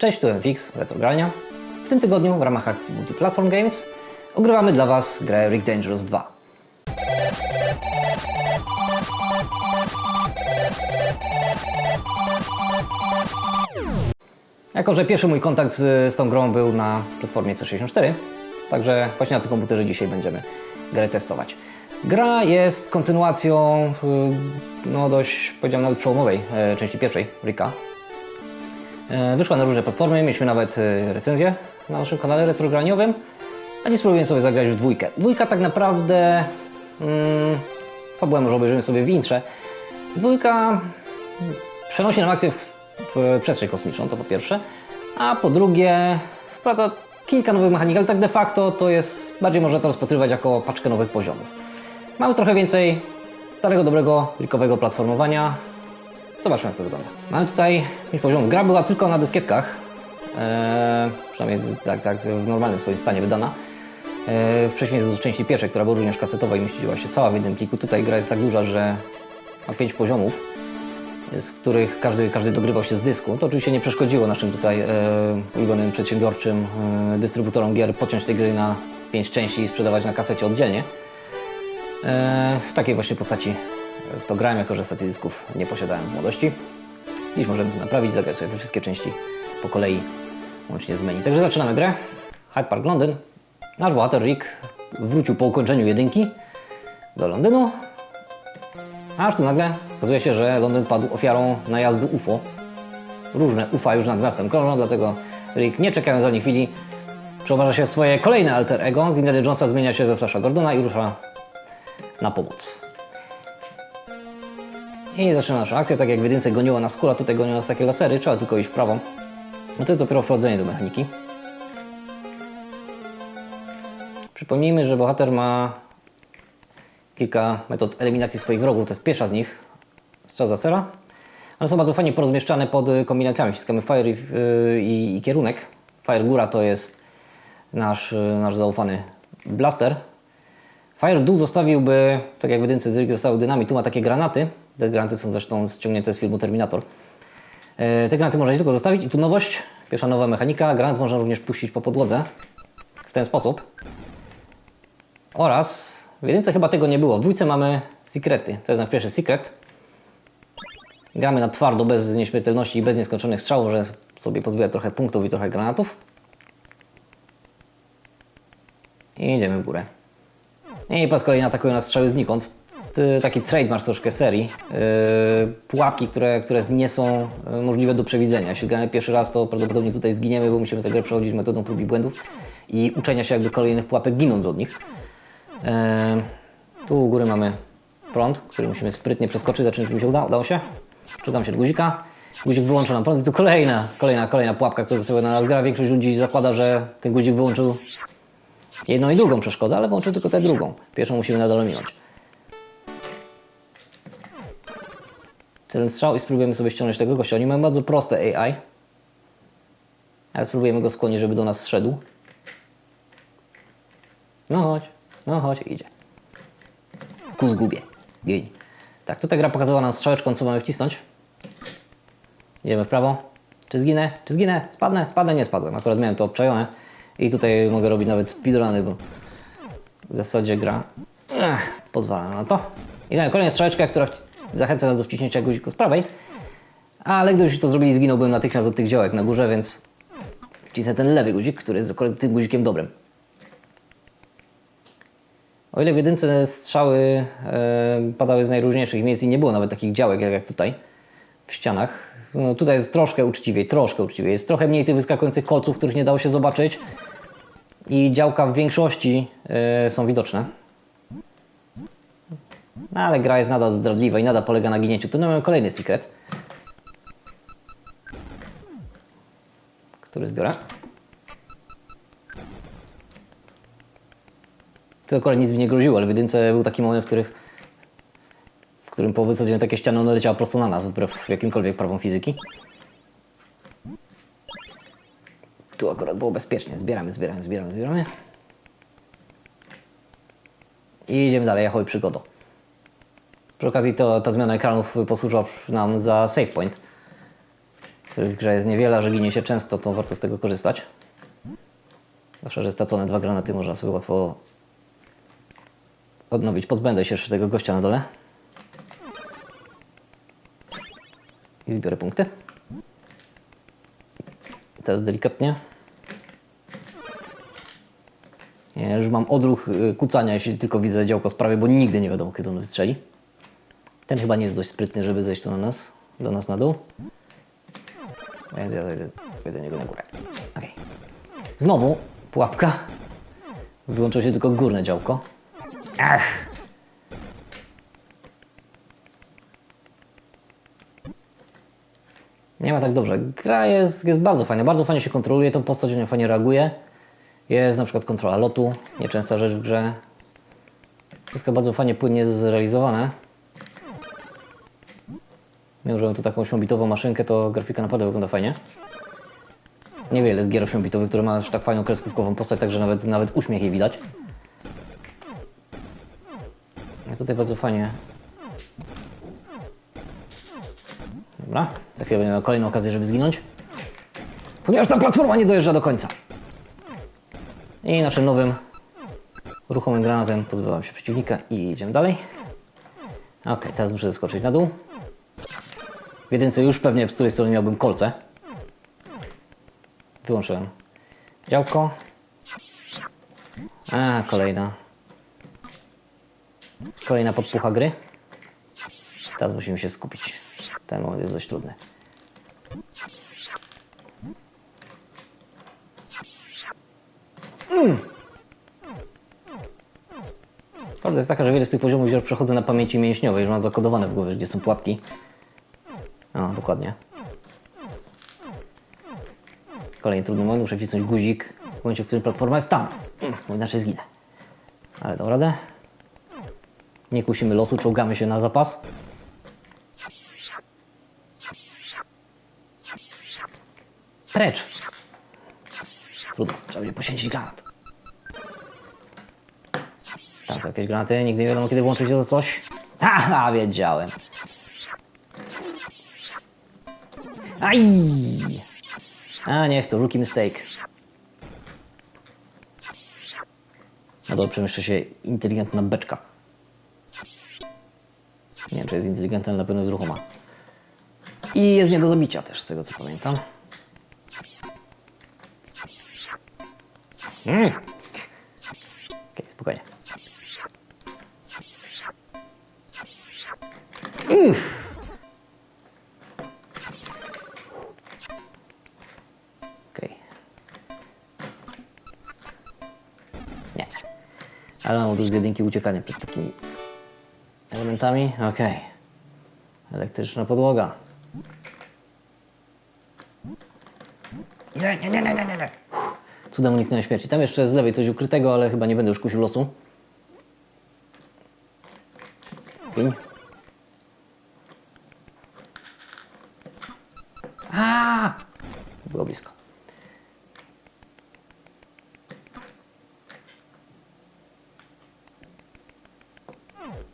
Cześć, tu MFX, Retrogrania. W tym tygodniu w ramach akcji Multiplatform Games ogrywamy dla Was grę Rick Dangerous 2. Jako, że pierwszy mój kontakt z, z tą grą był na platformie C64, także właśnie na tym komputerze dzisiaj będziemy grę testować. Gra jest kontynuacją, y, no dość, powiedziałem nawet przełomowej e, części pierwszej, Ricka. E, Wyszła na różne platformy, mieliśmy nawet e, recenzję na naszym kanale retrograniowym, a dziś spróbujemy sobie zagrać w dwójkę. Dwójka tak naprawdę, mm, fabułę może obejrzymy sobie w intrze. Dwójka przenosi nam akcję w, w przestrzeń kosmiczną, to po pierwsze, a po drugie wprowadza kilka nowych mechanik, ale tak de facto to jest, bardziej można to rozpatrywać jako paczkę nowych poziomów. Mamy trochę więcej starego, dobrego, rikowego platformowania. Zobaczmy jak to wygląda. Mamy tutaj 5 poziomów. Gra była tylko na dyskietkach, eee, przynajmniej tak, tak w normalnym swoim stanie wydana. Eee, w przeciwieństwie do części pierwszej, która była również kasetowa i mieściła się cała w jednym pliku. Tutaj gra jest tak duża, że ma 5 poziomów, z których każdy, każdy dogrywał się z dysku. To oczywiście nie przeszkodziło naszym tutaj e, ulubionym przedsiębiorczym e, dystrybutorom gier podciąć tej gry na 5 części i sprzedawać na kasecie oddzielnie. E, w takiej właśnie postaci w to grałem, jako że stacji dysków nie posiadałem w młodości. Dziś możemy to naprawić, zagrać sobie wszystkie części po kolei, łącznie z menu. Także zaczynamy grę. Hyde Park Londyn. Nasz bohater Rick wrócił po ukończeniu jedynki do Londynu. Aż tu nagle okazuje się, że Londyn padł ofiarą najazdu UFO. Różne UFA już nad miastem krążą, dlatego Rick, nie czekając ani chwili, przeobraża się w swoje kolejne alter ego. Z Indiana Jonesa zmienia się we Flasha Gordona i rusza na pomoc. I zaczyna naszą akcję, tak jak w jedynce goniła nas kula, tutaj gonią nas takie lasery, trzeba tylko iść w prawo. No to jest dopiero wprowadzenie do mechaniki. Przypomnijmy, że bohater ma kilka metod eliminacji swoich wrogów. To jest pierwsza z nich, strzał z lasera. One są bardzo fajnie porozmieszczane pod kombinacjami. Wciskamy fire i, y, i, i kierunek. Fire góra to jest nasz, nasz zaufany blaster. Fire zostawiłby, tak jak w jedynce z zostały dynami, tu ma takie granaty. Te granaty są zresztą ściągnięte z filmu Terminator. E, Te granaty można tylko zostawić i tu nowość, pierwsza nowa mechanika. Granat można również puścić po podłodze w ten sposób. Oraz w jedynce chyba tego nie było. W dwójce mamy sekrety. To jest nasz pierwszy sekret. Gramy na twardo, bez nieśmiertelności i bez nieskończonych strzałów, że sobie pozbierać trochę punktów i trochę granatów. I idziemy w górę. I po raz kolejny atakują nas strzały znikąd. Taki trademark troszkę serii. Yy, pułapki, które, które nie są yy, możliwe do przewidzenia. Jeśli gramy pierwszy raz, to prawdopodobnie tutaj zginiemy, bo musimy tę grę przechodzić metodą prób i błędów i uczenia się jakby kolejnych pułapek ginąc od nich. Yy, tu u góry mamy prąd, który musimy sprytnie przeskoczyć. Zacząć mi się uda, udało się. Szukam się guzika. Guzik wyłączył nam prąd i tu kolejna, kolejna, kolejna pułapka, która sobie na nas gra. Większość ludzi zakłada, że ten guzik wyłączył jedną i drugą przeszkodę, ale włączył tylko tę drugą. Pierwszą musimy nadal minąć. Celny strzał i spróbujemy sobie ściągnąć tego gościa. Oni mają bardzo proste AI. Ale spróbujemy go skłonić, żeby do nas zszedł. No chodź, no chodź, idzie. Ku zgubie. Gień. Tak, tutaj gra pokazała nam strzałeczką, co mamy wcisnąć. Idziemy w prawo. Czy zginę? Czy zginę? Spadnę? Spadnę? Nie spadłem. Akurat miałem to obczajone. I tutaj mogę robić nawet speedruny, bo w zasadzie gra ech, pozwala na to. I mamy kolejną strzałeczkę, która zachęca nas do wciśnięcia guziku z prawej. Ale gdybyśmy to zrobili, zginąłbym natychmiast od tych działek na górze, więc wcisnę ten lewy guzik, który jest tym guzikiem dobrym. O ile w jedynce strzały padały z najróżniejszych miejsc i nie było nawet takich działek jak, jak tutaj w ścianach, no, tutaj jest troszkę uczciwiej, troszkę uczciwiej. Jest trochę mniej tych wyskakujących kolców, których nie dało się zobaczyć i działka w większości e, są widoczne. No, ale gra jest nadal zdradliwa i nadal polega na ginięciu. Tu mamy kolejny sekret, który zbiorę. To akurat nic mi nie groziło, ale w jedynce był taki moment, w, których, w którym po wysadzeniu takie ściany ona leciała prosto na nas, wbrew jakimkolwiek prawom fizyki. Tu akurat było bezpiecznie. Zbieramy, zbieramy, zbieramy, zbieramy. I idziemy dalej, ahoj przygodo. Przy okazji to, ta zmiana ekranów posłużyła nam za save point. w grze jest niewiele, że ginie się często, to warto z tego korzystać. Zawsze, że stracone dwa granaty można sobie łatwo odnowić. Pozbędę się jeszcze tego gościa na dole. I zbiorę punkty. Teraz delikatnie. Ja już mam odruch y, kucania, jeśli tylko widzę działko z prawej, bo nigdy nie wiadomo, kiedy on wystrzeli. Ten chyba nie jest dość sprytny, żeby zejść tu na nas, do nas na dół. Więc ja zejdę do niego na górę. Okej. Znowu pułapka. Wyłączyło się tylko górne działko. Nie ma tak dobrze. Gra jest, jest bardzo fajna, bardzo fajnie się kontroluje, tą postać nią fajnie reaguje. Jest na przykład kontrola lotu, nieczęsta rzecz w grze. Wszystko bardzo fajnie, płynnie zrealizowane. Mimo, że mam tu taką 8-bitową maszynkę, to grafika naprawdę wygląda fajnie. Niewiele jest gier 8-bitowych, które ma aż tak fajną kreskówkową postać, także nawet, nawet uśmiech jej widać. A tutaj bardzo fajnie. Dobra, za chwilę będę miał kolejną okazję, żeby zginąć. Ponieważ ta platforma nie dojeżdża do końca. I naszym nowym ruchomym granatem pozbywam się przeciwnika i idziemy dalej. Ok, teraz muszę zeskoczyć na dół. W jedynce już pewnie w której stronie miałbym kolce. Wyłączyłem działko. A, kolejna. Kolejna podpucha gry. Teraz musimy się skupić. Ten moment jest dość trudny. Prawda jest taka, że wiele z tych poziomów już przechodzę na pamięci mięśniowej, że mam zakodowane w głowie, gdzie są pułapki. O, dokładnie. Kolejny trudny moment, muszę wcisnąć guzik w momencie, w którym platforma jest tam. Mm, Bo inaczej zginę. Ale dam radę. Nie kusimy losu, czołgamy się na zapas. Precz! Trudno, trzeba będzie poświęcić granat. Tam są jakieś granaty, nigdy nie wiadomo kiedy włączyć to coś. Haha, wiedziałem. Aj! A niech to, rookie mistake. Na dole przemieszcza się inteligentna beczka. Nie wiem, czy jest inteligentna, ale na pewno jest ruchoma. I jest nie do zabicia też, z tego co pamiętam. Mm. Okej, spokojnie. Uff. Okej. Nie. Ale mam już z jedynki uciekanie przed takimi elementami. Okej. Elektryczna podłoga. Nie, nie, nie, nie, nie, nie. Cudem uniknąłem śmierci. Tam jeszcze z lewej coś ukrytego, ale chyba nie będę już kusił losu. Piń. A! Było blisko.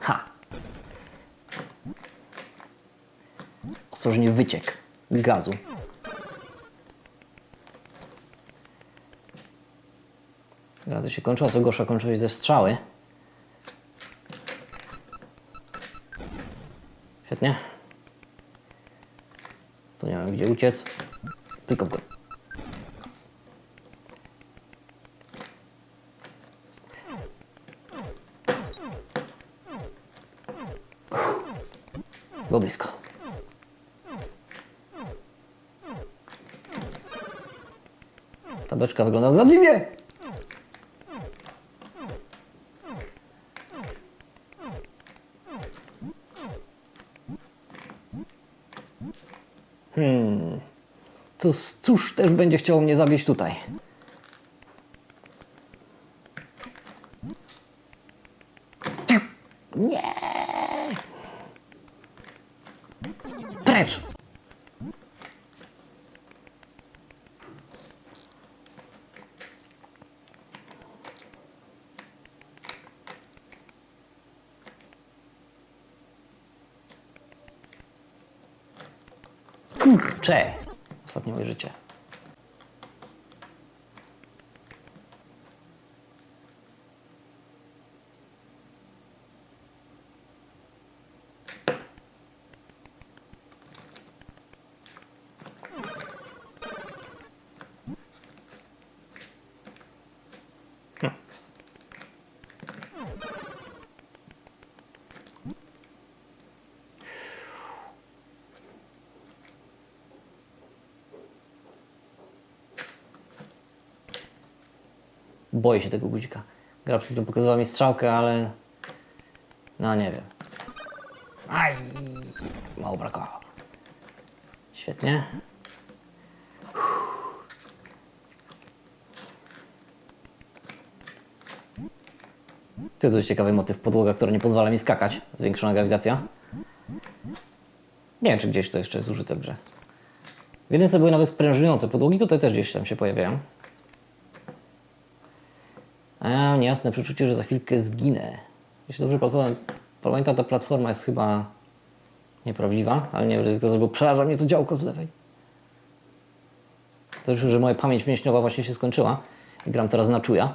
Ha! Ostrożnie wyciek gazu. Granaty się kończą, co gorsza kończą się te strzały. Świetnie. Tu nie mam gdzie uciec. Tylko w górę. Było blisko. Ta beczka wygląda zdradliwie. To s- cóż też będzie chciało mnie zabić tutaj? kurczę, ostatnie moje życie. Boję się tego guzika. Gra przed chwilą pokazała mi strzałkę, ale... No nie wiem. Aj! Mało brakowało. Świetnie. To jest dość ciekawy motyw podłoga, która nie pozwala mi skakać. Zwiększona grawitacja. Nie wiem, czy gdzieś to jeszcze jest użyte w grze. W były nawet sprężynujące podłogi, tutaj też gdzieś tam się pojawiają. A ja mam niejasne przeczucie, że za chwilkę zginę. Jeśli dobrze pamiętam, ta platforma jest chyba nieprawdziwa, ale nie wiem, bo przeraża mnie to działko z lewej. To już, że moja pamięć mięśniowa właśnie się skończyła i gram teraz na czuja.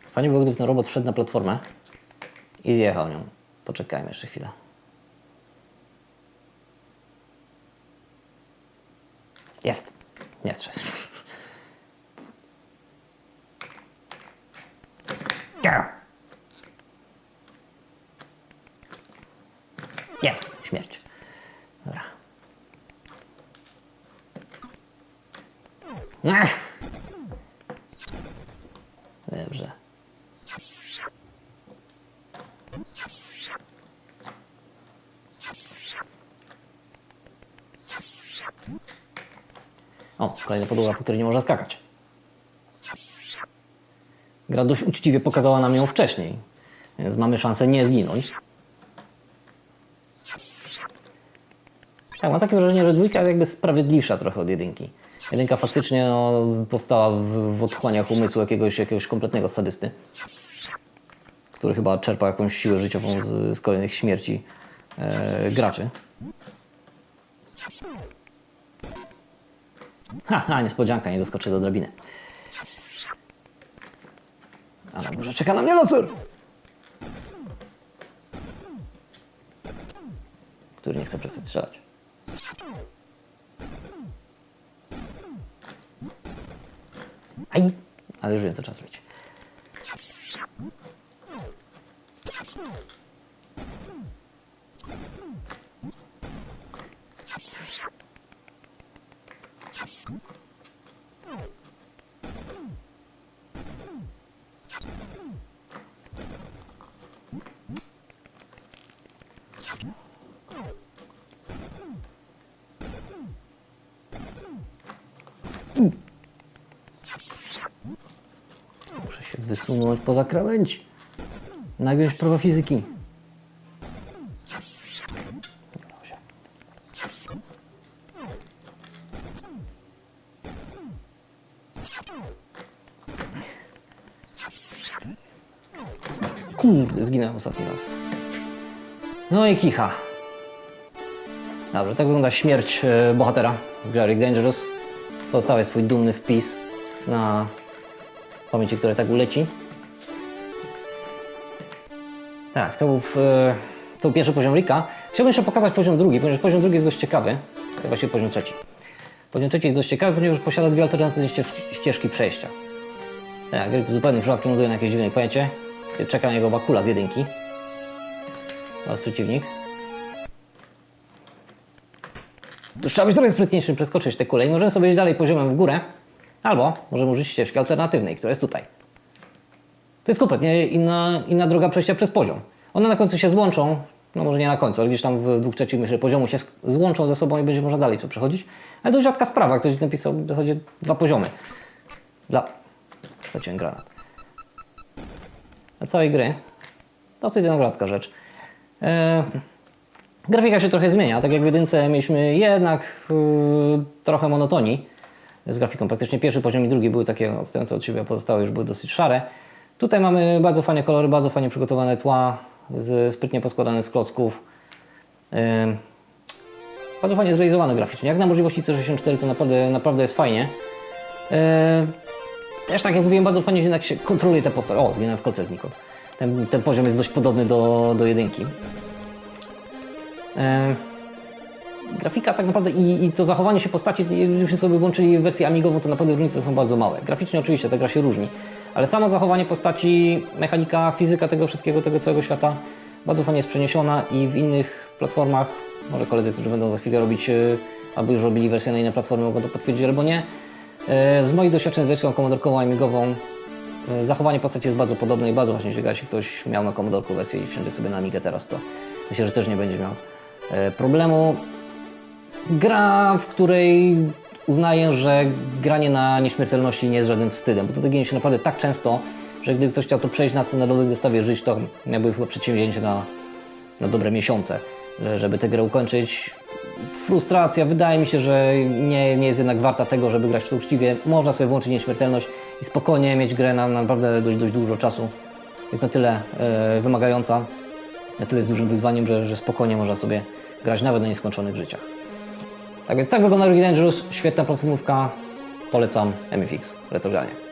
Fajnie było, gdyby ten robot wszedł na platformę i zjechał nią. Poczekajmy jeszcze chwilę. Jest. Nie strzec. Jest. Śmierć. Dobra. Ach. Dobrze. O, kolejna podłoga, po której nie można skakać. Gra dość uczciwie pokazała nam ją wcześniej, więc mamy szansę nie zginąć. Tak, mam takie wrażenie, że dwójka jest jakby sprawiedliwsza trochę od jedynki. Jedynka faktycznie no, powstała w, w otchłaniach umysłu jakiegoś, jakiegoś kompletnego sadysty, który chyba czerpał jakąś siłę życiową z, z kolejnych śmierci e, graczy. Haha, niespodzianka, nie doskoczę do drabiny. Górze czeka na mnie losur! Który nie chce przestać strzelać. Aj! Ale już wiem, co trzeba. Muszę wysunąć poza krawędź. Nagiąć prawa fizyki. Kurde, zginąłem ostatni raz. No i kicha. Dobrze, tak wygląda śmierć e, bohatera Rick Dangerous. Pozostawię swój dumny wpis na pamięci, które tak uleci. Tak, to był, w, e, to był pierwszy poziom Rika. Chciałbym jeszcze pokazać poziom drugi, ponieważ poziom drugi jest dość ciekawy. To właściwie poziom trzeci. Poziom trzeci jest dość ciekawy, ponieważ posiada dwie alternatywne ścież- ścieżki przejścia. Tak, zupełnym przypadkiem ląduje na jakieś dziwnej pojęcie. Czeka na niego bakula z jedynki. Oraz przeciwnik. Tu trzeba być trochę sprytniejszym, przeskoczyć te kule i możemy sobie iść dalej poziomem w górę, albo możemy użyć ścieżki alternatywnej, która jest tutaj. To jest kompletnie inna, inna droga przejścia przez poziom. One na końcu się złączą, no może nie na końcu, ale gdzieś tam w dwóch trzecich myślę, poziomu się złączą ze sobą i będzie można dalej przechodzić. Ale to rzadka sprawa, ktoś napisał w zasadzie dwa poziomy. Dla... Straciłem granat. Dla całej gry dosyć jednogratka rzecz. Eee, Grafika się trochę zmienia. Tak jak w jedynce mieliśmy jednak yy, trochę monotonii z grafiką. Praktycznie pierwszy poziom i drugi były takie odstające od siebie, a pozostałe już były dosyć szare. Tutaj mamy bardzo fajne kolory, bardzo fajnie przygotowane tła, z, sprytnie poskładane z klocków. Yy, bardzo fajnie zrealizowane graficznie. Jak na możliwości C64 to naprawdę, naprawdę jest fajnie. E, też tak jak mówiłem, bardzo fajnie jednak się kontroluje te postacie. O, zginąłem w kolce znikąd. Ten, ten poziom jest dość podobny do, do jedynki. E, grafika tak naprawdę i, i to zachowanie się postaci, gdybyśmy sobie włączyli wersję amigową, to naprawdę różnice są bardzo małe. Graficznie oczywiście ta gra się różni, ale samo zachowanie postaci, mechanika, fizyka tego wszystkiego, tego całego świata bardzo fajnie jest przeniesiona i w innych platformach, może koledzy, którzy będą za chwilę robić, e, albo już robili wersję na inne platformy, mogą to potwierdzić albo nie. E, Z moich doświadczeń z wersją komodorkową, amigową, e, zachowanie postaci jest bardzo podobne i bardzo właśnie, jeśli ktoś miał na komodorku wersję i wsiądzie sobie na Amigę teraz, to myślę, że też nie będzie miał problemu. Gra, w której uznaję, że granie na nieśmiertelności nie jest żadnym wstydem, bo to ginie się naprawdę tak często, że gdyby ktoś chciał to przejść na standardowym zestawie żyć, to miałby chyba przedsięwzięcie na, na dobre miesiące, że- żeby tę grę ukończyć. Frustracja, wydaje mi się, że nie, nie jest jednak warta tego, żeby grać w to uczciwie. Można sobie włączyć nieśmiertelność i spokojnie mieć grę na naprawdę dość, dość dużo czasu. Jest na tyle e, wymagająca, na tyle jest dużym wyzwaniem, że, że spokojnie można sobie grać nawet na nieskończonych życiach. Tak więc tak wygląda Rogue Dangerous, świetna platformówka, polecam MFX Retrogranie.